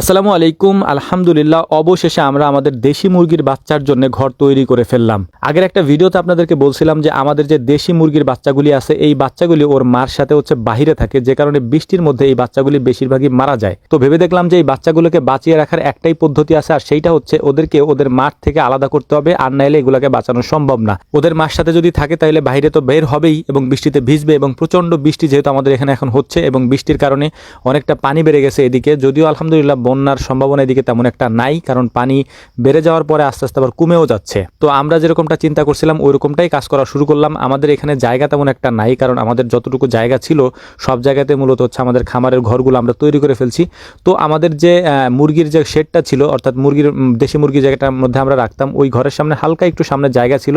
আসসালামু আলাইকুম, আলহামদুলিল্লাহ। অবশেষে আমরা আমাদের দেশি মুরগির বাচ্চার জন্য ঘর তৈরি করে ফেললাম। আগের একটা ভিডিওতে আপনাদেরকে বলছিলাম যে আমাদের যে দেশি মুরগির বাচ্চাগুলি আছে, এই বাচ্চাগুলি ওর মার সাথে হচ্ছে বাহিরে থাকে, যে কারণে বৃষ্টির মধ্যে এই বাচ্চাগুলি বেশিরভাগই মারা যায়। তো ভেবে দেখলাম যে এই বাচ্চাগুলোকে বাঁচিয়ে রাখার একটাই পদ্ধতি আছে, আর সেইটা হচ্ছে ওদেরকে ওদের মাঠ থেকে আলাদা করতে হবে, আর নাইলে এগুলোকে বাঁচানো সম্ভব না। ওদের মার সাথে যদি থাকে তাহলে বাইরে তো বের হবেই, এবং বৃষ্টিতে ভিজবে, এবং প্রচণ্ড বৃষ্টি যেহেতু আমাদের এখানে এখন হচ্ছে, এবং বৃষ্টির কারণে অনেকটা পানি বেড়ে গেছে এদিকে। যদিও আলহামদুলিল্লাহ বন্যার সম্ভাবনা এদিকে তেমন একটা নাই, কারণ পানি বেড়ে যাওয়ার পরে আস্তে আস্তে আবার কমেও যাচ্ছে। তো আমরা যেরকমটা চিন্তা করছিলাম ওই রকমটাই কাজ করা শুরু করলাম। আমাদের এখানে জায়গা তেমন একটা নাই, কারণ আমাদের যতটুকু জায়গা ছিল, সব জায়গাতে মূলত হচ্ছে আমাদের খামারের ঘরগুলো আমরা তৈরি করে ফেলছি। তো আমাদের যে মুরগির যে শেডটা ছিল, অর্থাৎ মুরগির দেশি মুরগির জায়গাটার মধ্যে আমরা রাখতাম, ওই ঘরের সামনে হালকা একটু সামনে জায়গা ছিল।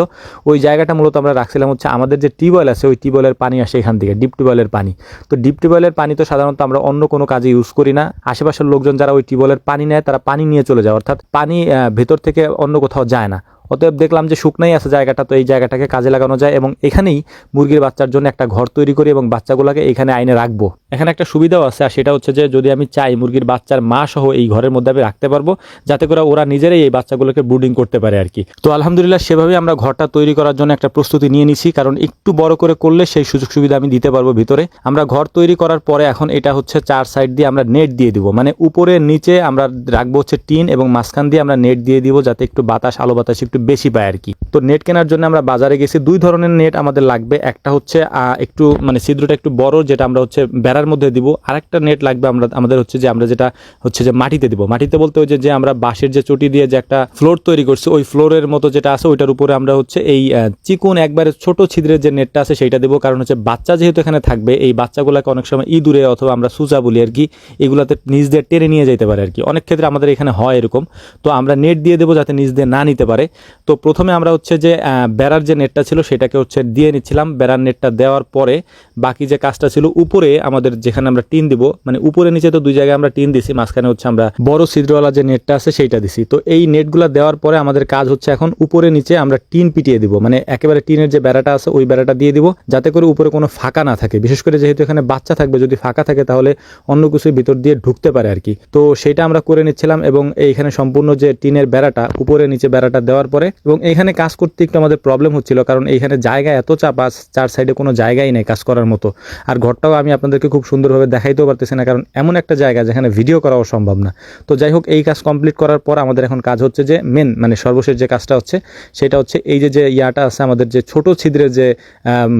ওই জায়গাটা মূলত আমরা রাখছিলাম হচ্ছে আমাদের যে টিউবওয়েল আছে, ওই টিউবওয়েলের পানি আসে এখান থেকে, ডিপ টিউবওয়েলের পানি। তো ডিপ টিউবওয়েলের পানি তো সাধারণত আমরা অন্য কোনো কাজে ইউজ করি না। আশেপাশের লোকজন যারা ওই টিউবওয়েলের পানি নেয়, তারা পানি নিয়ে চলে যায়। অর্থাৎ পানি ভেতর থেকে অন্য কোথাও যায় না। অতএব দেখলাম যে শুকনাই আছে জায়গাটা, তো এই জায়গাটাকে কাজে লাগানো যায় এবং এখানেই মুরগির বাচ্চার জন্য একটা ঘর তৈরি করি এবং বাচ্চাগুলোকে এখানে আইনে রাখব। এখানে একটা সুবিধাও আছে আর সেটা হচ্ছে যে যদি আমি চাই মুরগির বাচ্চার মা সহ এই ঘরের মধ্যে আমি রাখতে পারব, যাতে করে ওরা নিজেরাই এই বাচ্চাগুলোকে ব্রুডিং করতে পারে আর কি। তো আলহামদুলিল্লাহ সেভাবে আমরা ঘরটা তৈরি করার জন্য একটা প্রস্তুতি নিয়ে নিছি, কারণ একটু বড় করে করলে সেই সুযোগ সুবিধা আমি দিতে পারব ভিতরে। আমরা ঘর তৈরি করার পরে এখন এটা হচ্ছে চার সাইড দিয়ে আমরা নেট দিয়ে দিব মানে উপরে, নিচে আমরা রাখব হচ্ছে টিন এবং মাঝখান দিয়ে আমরা নেট দিয়ে দিব যাতে একটু বাতাস, আলো বাতাস একটু বেশি পায় আর কি। তো নেট কেনার জন্য আমরা বাজারে গেছি। দুই ধরনের নেট আমাদের লাগবে। একটা হচ্ছে একটু মানে ছিদ্রটা একটু বড়, যেটা আমরা হচ্ছে বেড়ার মধ্যে দিব। আরেকটা নেট লাগবে আমরা, আমাদের হচ্ছে যে আমরা যেটা হচ্ছে যে মাটিতে দিব। মাটিতে বলতে ওই যে আমরা বাঁশের যে চটি দিয়ে যে একটা ফ্লোর তৈরি করছি, ওই ফ্লোরের মতো যেটা আছে, ওইটার উপরে আমরা হচ্ছে এই চিকুন একবারে ছোট ছিদ্রের যে নেটটা আছে, সেইটা দেবো। কারণ হচ্ছে বাচ্চা যেহেতু এখানে থাকবে, এই বাচ্চাগুলোকে অনেক সময় ইঁদুরে অথবা আমরা সুজা বলি আর কি, এগুলাতে নিজ দিয়ে টেনে নিয়ে যেতে পারে আর কি। অনেক ক্ষেত্রে আমাদের এখানে হয় এরকম। তো আমরা নেট দিয়ে দেবো যাতে নিজ দিয়ে না নিতে পারে। তো প্রথমে আমরা হচ্ছে যে বেড়ার যে নেটটা ছিল সেটাকে হচ্ছে দিয়ে নিচ্ছিলাম। বেড়ার নেটটা দেওয়ার পরে বাকি যে কাজটা ছিল, উপরে আমাদের যেখানে আমরা টিন দিব মানে উপরে নিচে তো দুই জায়গায় আমরা টিন দিছি, মাঝখানে হচ্ছে আমরা বড় ছিদ্রওয়ালা যে নেটটা আছে সেইটা দিছি। তো এই নেটগুলো দেওয়ার পরে আমাদের কাজ হচ্ছে এখন উপরে নিচে আমরা টিন পিটিয়ে দিব মানে একেবারে টিনের যে বেড়াটা আছে ওই বেড়াটা দিয়ে দিব, যাতে করে উপরে কোনো ফাঁকা না থাকে। বিশেষ করে যেহেতু এখানে বাচ্চা থাকবে, যদি ফাঁকা থাকে তাহলে অন্য কিছুর ভিতর দিয়ে ঢুকতে পারে আর কি। তো সেটা আমরা করে নিচ্ছিলাম এবং এইখানে সম্পূর্ণ যে টিনের বেড়াটা, উপরে নিচে বেড়াটা দেওয়ার পরে এবং এইখানে কাজ করতে একটু আমাদের প্রবলেম হচ্ছিল, কারণ এইখানে জায়গা এত চাপ আস চার সাইডে কোনো জায়গাই নেই কাজ করার মতো। আর ঘরটাও আমি আপনাদেরকে খুব সুন্দরভাবে দেখাইতেও পারতেছি না, কারণ এমন একটা জায়গা যেখানে ভিডিও করাও সম্ভব না। তো যাই হোক, এই কাজ কমপ্লিট করার পর আমাদের এখন কাজ হচ্ছে যে মেন মানে সর্বশেষ যে কাজটা হচ্ছে, সেটা হচ্ছে এই যে যে ইয়াটা আছে আমাদের যে ছোট ছিদ্রের যে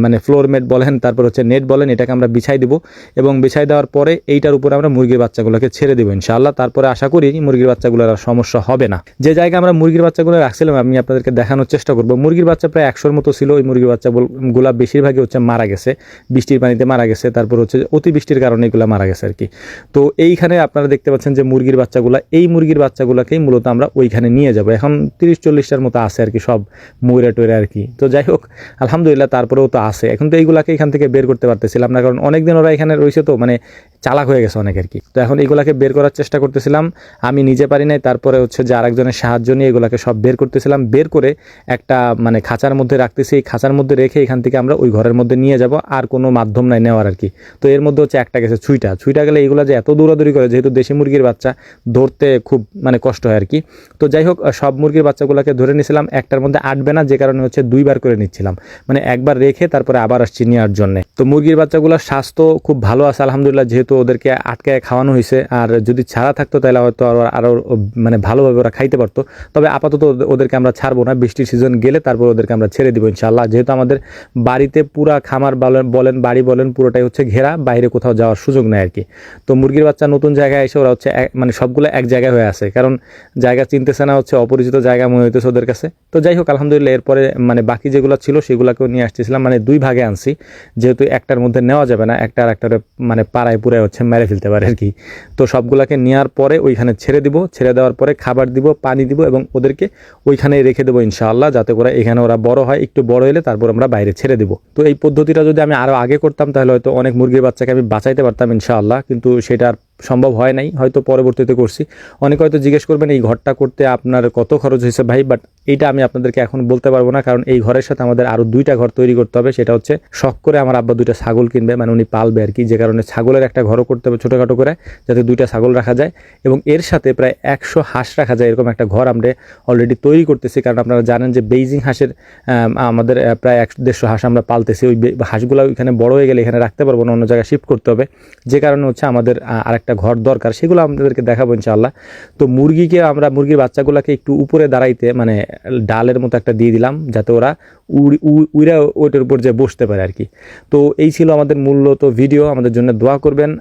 মানে ফ্লোর মেট বলেন, তারপর হচ্ছে নেট বলেন, এটাকে আমরা বিছাই দিব এবং বিছাই দেওয়ার পরে এইটার উপরে আমরা মুরগির বাচ্চাগুলোকে ছেড়ে দেবো ইনশাআল্লাহ। তারপরে আশা করি মুরগির বাচ্চাগুলোর আর সমস্যা হবে না। যে জায়গায় আমরা মুরগির বাচ্চাগুলো রাখছিলাম আমি আপনাদেরকে দেখানোর চেষ্টা করব। মুরগির বাচ্চা প্রায় একশোর মতো ছিল। ওই মুরগির বাচ্চাগুলা বেশিরভাগই হচ্ছে মারা গেছে। বৃষ্টির পানিতে মারা গেছে। তারপর হচ্ছে অতি বৃষ্টির কারণে এগুলো মারা গেছে আর কি। তো এইখানে আপনারা দেখতে পাচ্ছেন যে মুরগির বাচ্চাগুলা, এই মুরগির বাচ্চাগুলোকেই মূলত আমরা ওইখানে নিয়ে যাব। এখন তিরিশ চল্লিশটার মতো আছে আর কি সব ময়রা টয়রা আর কি। তো যাই হোক, আলহামদুলিল্লাহ তারপরেও তো আছে। এখন তো এইগুলাকে এখান থেকে বের করতে পারতেছিলাম না। কারণ অনেকদিন ওরা এখানে রয়েছে তো মানে চালাক হয়ে গেছে অনেক আর কি। তো এখন এগুলাকে বের করার চেষ্টা করতেছিলাম। আমি নিজে পারি নাই। তারপরে হচ্ছে যে আরেকজনের সাহায্য নিয়ে এগুলাকে সব বের করতেছিলাম। বের করে একটা মানে খাঁচার মধ্যে রাখতেছি এই খাঁচার মধ্যে রেখে এখান থেকে আমরা ওই ঘরের মধ্যে নিয়ে যাব, আর কোনো মাধ্যম নাই নেওয়ার আর কি। তো এর মধ্যে হচ্ছে একটা গেছে ছুইটা। ছুইটা গেলে এগুলো যে এত দৌড়াদৌড়ি করে, যেহেতু দেশি মুরগির বাচ্চা, ধরতে খুব মানে কষ্ট হয় আর কি। তো যাই হোক সব মুরগির বাচ্চাগুলোকে ধরে নিয়েছিলাম একটার মধ্যে আটবে না, যে কারণে হচ্ছে দুইবার করে নিচ্ছিলাম। মানে একবার রেখে তারপরে আবার আসছি নেওয়ার জন্য। তো মুরগির বাচ্চাগুলোর স্বাস্থ্য খুব ভালো আছে, আলহামদুলিল্লাহ, যেহেতু ওদেরকে আটকায় খাওয়ানো হয়েছে। আর যদি ছাড়া থাকতো, তাহলে হয়তো আরও আরও মানে ভালোভাবে ওরা খাইতে পারতো। তবে আপাতত ওদের- ওদেরকে আমরা ছাড়বো না, বৃষ্টির সিজন গেলে তারপর ওদেরকে আমরা ছেড়ে দিব ইনশাল্লাহ যেহেতু আমাদের বাড়িতে পুরা খামার বলেন বাড়ি বলেন, পুরোটাই হচ্ছে ঘেরা, বাইরে কোথাও যাওয়ার সুযোগ নেই আর কি তো মুরগির বাচ্চা নতুন জায়গায় এসে ওরা হচ্ছে মানে সবগুলো এক জায়গায় হয়ে আছে। কারণ জায়গা চিনতেছে না, হচ্ছে অপরিচিত জায়গা মনে হইতেছে ওদের কাছে। তো যাই হোক, আলহামদুলিল্লাহ, এরপরে মানে বাকি যেগুলো ছিল সেগুলোকেও নিয়ে আসতেছিলাম। মানে দুই ভাগে আনছি। যেহেতু একটার মধ্যে নেওয়া যাবে না, একটা আর একটার মানে পাড়ায় পুরায় হচ্ছে মেরে ফেলতে পারে আর কি তো সবগুলোকে নেওয়ার পরে ওইখানে ছেড়ে দিব। ছেড়ে দেওয়ার পরে খাবার দিব, পানি দিব এবং ওদেরকে ওইখানেই রেখে দেবো ইনশাআল্লাহ, যাতে করে এখানে ওরা বড় হয়, একটু বড় হলে তারপর আমরা বাইরে ছেড়ে দেবো। তো এই পদ্ধতিটা যদি আমি আরও আগে করতাম, তাহলে হয়তো অনেক মুরগির বাচ্চাকে আমি বাঁচাইতে পারতাম ইনশাআল্লাহ, কিন্তু সেটা আর সম্ভব হয় নাই হয়তো পরবর্তীতে করছি। অনেকে হয়তো জিজ্ঞেস করবেন এই ঘরটা করতে আপনার কত খরচ হয়েছে ভাই? বাট এইটা আমি আপনাদেরকে এখন বলতে পারব না কারণ এই ঘরের সাথে আমাদের আরও দুইটা ঘর তৈরি করতে হবে। সেটা হচ্ছে শখ করে আমার আব্বা দুইটা ছাগল কিনবে মানে উনি পালবে আর কি। যে কারণে ছাগলের একটা ঘরও করতে হবে ছোটোখাটো করে যাতে দুইটা ছাগল রাখা যায়। এবং এর সাথে প্রায় একশো হাঁস রাখা যায় এরকম একটা ঘর আমরা অলরেডি তৈরি করতেছি। কারণ আপনারা জানেন যে বেইজিং হাঁসের আমাদের প্রায় এক দেড়শো হাঁস আমরা পালতেছি। ওই হাঁসগুলো এখানে বড় হয়ে গেলে এখানে রাখতে পারব না অন্য জায়গায় শিফট করতে হবে। যে কারণে হচ্ছে আমাদের আহ, আরেকটা ঘর দরকার, সেগুলো আমাদেরকে দেখাবো ইনশাআল্লাহ। তো মুরগিকে আমরা, মুরগির বাচ্চাগুলোকে একটু উপরে দাঁড়াইতে মানে ডালের মতো একটা দিয়ে দিলাম, যাতে ওরা উড়ি- উইরা ওইটার উপর যে বসতে পারে আর কি। তো এই ছিল আমাদের মূলত ভিডিও আমাদের জন্য দোয়া করবেন।